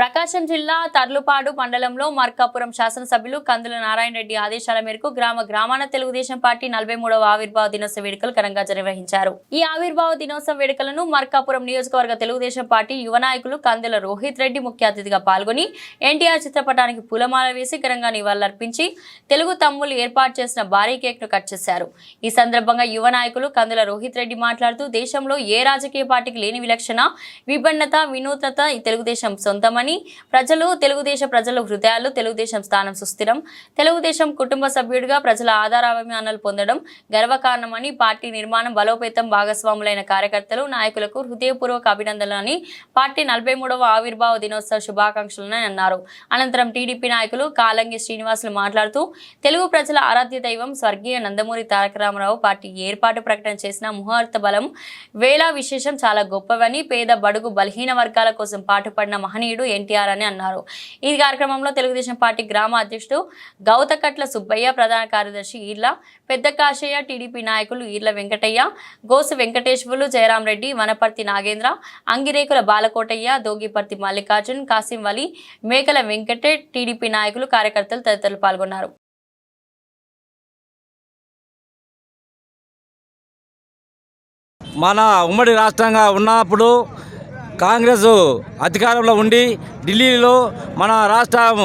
ప్రకాశం జిల్లా తర్లుపాడు మండలంలో మార్కాపురం శాసనసభ్యులు కందుల నారాయణ రెడ్డి ఆదేశాల మేరకు గ్రామ గ్రామాన తెలుగుదేశం పార్టీ నలభై మూడవ ఆవిర్భావ దినోత్సవ వేడుకలు ఘనంగా నిర్వహించారు. ఈ ఆవిర్భావ దినోత్సవ వేడుకలను మార్కాపురం నియోజకవర్గ తెలుగుదేశం పార్టీ యువ నాయకులు కందుల రోహిత్ రెడ్డి ముఖ్య అతిథిగా పాల్గొని ఎన్టీఆర్ చిత్రపటానికి పూలమాల వేసి ఘనంగా నివాళులర్పించి తెలుగు తమ్ములు ఏర్పాటు చేసిన భారీ కేక్ను కట్ చేశారు. ఈ సందర్భంగా యువ నాయకులు కందుల రోహిత్ రెడ్డి మాట్లాడుతూ దేశంలో ఏ రాజకీయ పార్టీకి లేని విలక్షణ విభిన్నత వినూత్నత తెలుగుదేశం సొంతమని ప్రజలు తెలుగుదేశం ప్రజల హృదయాలు తెలుగుదేశం స్థానం సుస్థిరం. తెలుగుదేశం కుటుంబ సభ్యుడిగా ప్రజల ఆధారాభిమానాలు పొందడం గర్వకారణమని పార్టీ నిర్మాణం బలోపేతం భాగస్వాములైన కార్యకర్తలు నాయకులకు హృదయపూర్వక అభినందనలని పార్టీ నలభై మూడవ ఆవిర్భావ దినోత్సవ శుభాకాంక్షలని అన్నారు. అనంతరం టీడీపీ నాయకులు కాలంగి శ్రీనివాసులు మాట్లాడుతూ తెలుగు ప్రజల ఆరాధ్య దైవం స్వర్గీయ నందమూరి తారక రామారావు పార్టీ ఏర్పాటు ప్రకటన చేసిన ముహూర్త బలం వేళ విశేషం చాలా గొప్పవని పేద బడుగు బలహీన వర్గాల కోసం పాటుపడిన మహనీయుడు ఎన్టీఆర్ అని అన్నారు. ఈ కార్యక్రమంలో తెలుగుదేశం పార్టీ గ్రామ అధ్యక్షుడు గౌతకట్ల సుబ్బయ్య ప్రధాన కార్యదర్శి ఈర్ల పెద్ద కాశయ్య టీడీపీ నాయకులు ఈర్ల వెంకటయ్య గోసు వెంకటేశ్వర్లు జయరాం రెడ్డి వనపర్తి నాగేంద్ర అంగిరేకుల బాలకోటయ్య దోగిపర్తి మల్లికార్జున్ కాసిం వలి మేకల వెంకటే టీడీపీ నాయకులు కార్యకర్తలు తదితరులు పాల్గొన్నారు. మన ఉమ్మడి రాష్ట్రంగా ఉన్నప్పుడు కాంగ్రెస్ అధికారంలో ఉండి ఢిల్లీలో మన రాష్ట్రం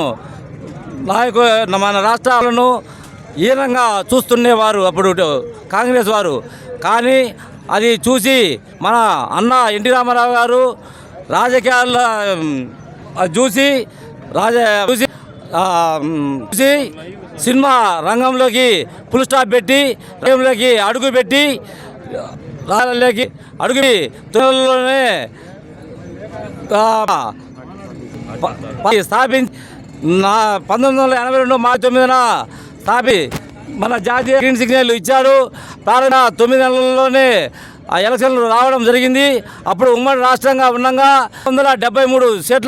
నాయకు మన రాష్ట్రాలను ఈనంగా చూస్తుండేవారు అప్పుడు కాంగ్రెస్ వారు. కానీ అది చూసి మన అన్న ఎన్టీ రామారావు గారు రాజకీయాల్లో చూసి రాజ చూసి చూసి సినిమా రంగంలోకి ఫుల్ స్టాప్ పెట్టి రంగంలోకి అడుగు పెట్టి రాళ్ళలోకి అడుగు తొలిలోనే స్థాపించి నా పంతొమ్మిది వందల ఎనభై రెండు మార్చి తొమ్మిదిన స్థాపి మన జాతీయ గ్రీన్ సిగ్నల్ ఇచ్చాడు. ప్రారంభ తొమ్మిది నెలల్లోనే ఆ ఎలక్షన్లు రావడం జరిగింది. అప్పుడు ఉమ్మడి రాష్ట్రంగా ఉండగా వందల డెబ్బై మూడు సీట్ల